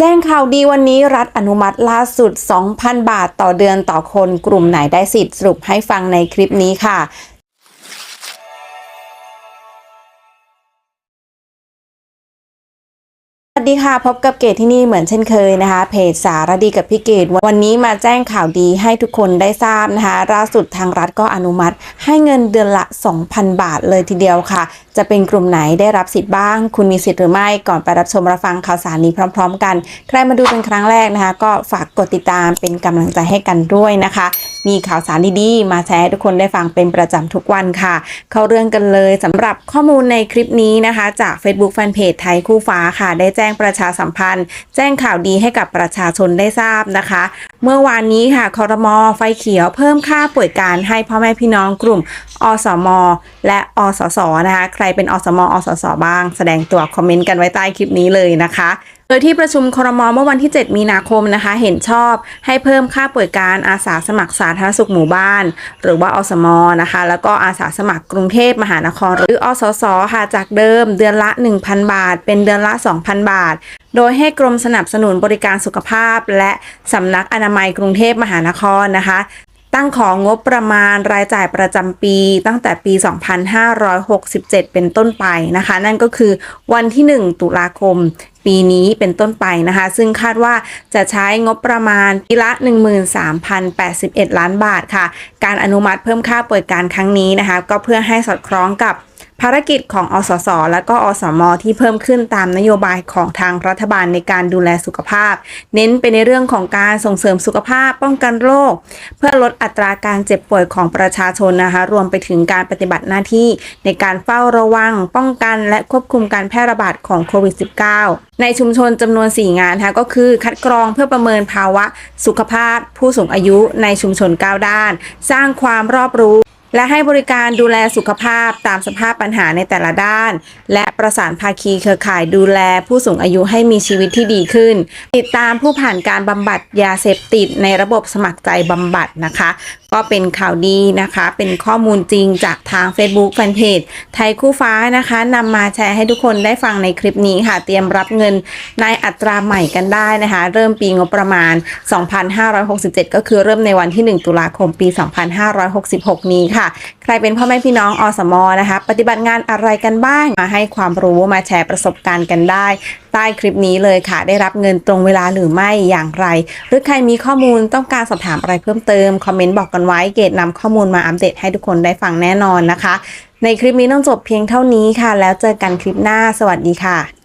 แจ้งข่าวดีวันนี้รัฐอนุมัติล่าสุด 2,000 บาทต่อเดือนต่อคนกลุ่มไหนได้สิทธิ์สรุปให้ฟังในคลิปนี้ค่ะ สวัสดีค่ะพบกับเกดที่นี่เหมือนเช่นเคยนะคะ เพจสารดีกับพี่เกดวันนี้มาแจ้งข่าวดีให้ทุกคนได้ทราบนะคะล่าสุดทางรัฐก็อนุมัติ ให้เงินเดือนละ 2,000 บาทเลยทีเดียวค่ะ จะเป็นกลุ่มไหนได้รับสิทธิ์บ้าง คุณมีสิทธิ์หรือไม่ก่อนไปรับชมรับฟังข่าวสารนี้พร้อม ๆ กัน ใครมาดูเป็นครั้งแรกนะคะ ก็ฝากกดติดตามเป็นกำลังใจให้กันด้วยนะคะ มีข่าวสารดีๆ มาแชร์ให้ทุกคนได้ฟังเป็นประจำทุกวันค่ะ เข้าเรื่องกันเลยสำหรับข้อมูลในคลิปนี้นะคะ จาก Facebook Fanpage ไทยคู่ฟ้าค่ะ ได้แจ้งประชาสัมพันธ์ แจ้งข่าวดีให้กับประชาชนได้ทราบนะคะ เมื่อวานนี้ค่ะคอรมอไฟเขียวเพิ่มค่าป่วยการให้พ่อแม่พี่น้องกลุ่มอสม และอสสนะคะ ใครเป็นอสมอสสบ้าง แสดงตัวคอมเมนต์กันไว้ใต้คลิปนี้เลยนะคะ โดยที่ประชุมครมเมื่อวันที่ 7 มีนาคมนะคะ เห็นชอบให้เพิ่มค่าป่วยการอาสาสมัครสาธารณสุขหมู่บ้าน หรือว่าอสมนะคะ แล้วก็อาสาสมัครกรุงเทพมหานคร หรืออสสค่ะจากเดิมเดือนละ 1,000 บาท เป็นเดือนละ 2,000 บาท โดยให้กรมสนับสนุนบริการสุขภาพ และสำนักอนามัยกรุงเทพมหานครนะคะ ตั้งของงบประมาณรายจ่ายประจำปีตั้งแต่ปี 2567 เป็นต้นไปนะคะ นั่นก็คือวันที่ 1 ตุลาคมปีนี้เป็นต้นไปนะคะ ซึ่งคาดว่าจะใช้งบประมาณปีละ 13,081 ล้านบาทค่ะ การอนุมัติเพิ่มค่าป่วยการครั้งนี้นะคะ ก็เพื่อให้สอดคล้องกับ ภารกิจของอสส และก็อสม ที่เพิ่มขึ้นตามนโยบายของทางรัฐบาลในการดูแลสุขภาพ เน้นไปในเรื่องของการส่งเสริมสุขภาพ ป้องกันโรค เพื่อลดอัตราการเจ็บป่วยของประชาชนนะคะรวมไปถึงการปฏิบัติหน้าที่ในการเฝ้าระวัง ป้องกัน และควบคุมการแพร่ระบาดของโควิด -19 ในชุมชนจำนวน 4 งานนะคะก็คือคัดกรองเพื่อประเมินภาวะสุขภาพ ผู้สูงอายุในชุมชน 9 ด้าน สร้างความรอบรู้ และให้บริการดูแลสุขภาพตามสภาพปัญหาในแต่ละด้าน และประสานภาคีเครือข่ายดูแลผู้สูงอายุให้มีชีวิตที่ดีขึ้น ติดตามผู้ผ่านการบำบัดยาเสพติดในระบบสมัครใจบำบัดนะคะก็เป็นข่าวดีนะคะ เป็นข้อมูลจริงจากทาง Facebook Fanpage ไทยคู่ฟ้านะคะนำมาแชร์ให้ทุกคนได้ฟังในคลิปนี้ค่ะ เตรียมรับเงินในอัตราใหม่กันได้นะคะ เริ่มปีงบประมาณ 2567 ก็คือเริ่มในวันที่ 1 ตุลาคมปี 2566 นี้ค่ะ ใครเป็นพ่อแม่พี่น้องอสมนะคะ ปฏิบัติงานอะไรกันบ้างมาให้ความรู้มาแชร์ประสบการณ์กันได้ใต้คลิปนี้เลยค่ะ ได้รับเงินตรงเวลาหรือไม่อย่างไร หรือใครมีข้อมูลต้องการสอบถามอะไรเพิ่มเติมคอมเมนต์บอกกันกันไว้เกดนำข้อมูลมาอัปเดตให้ทุกคนได้ฟังแน่นอนนะคะ ในคลิปนี้ต้องจบเพียงเท่านี้ค่ะ แล้วเจอกันคลิปหน้าสวัสดีค่ะ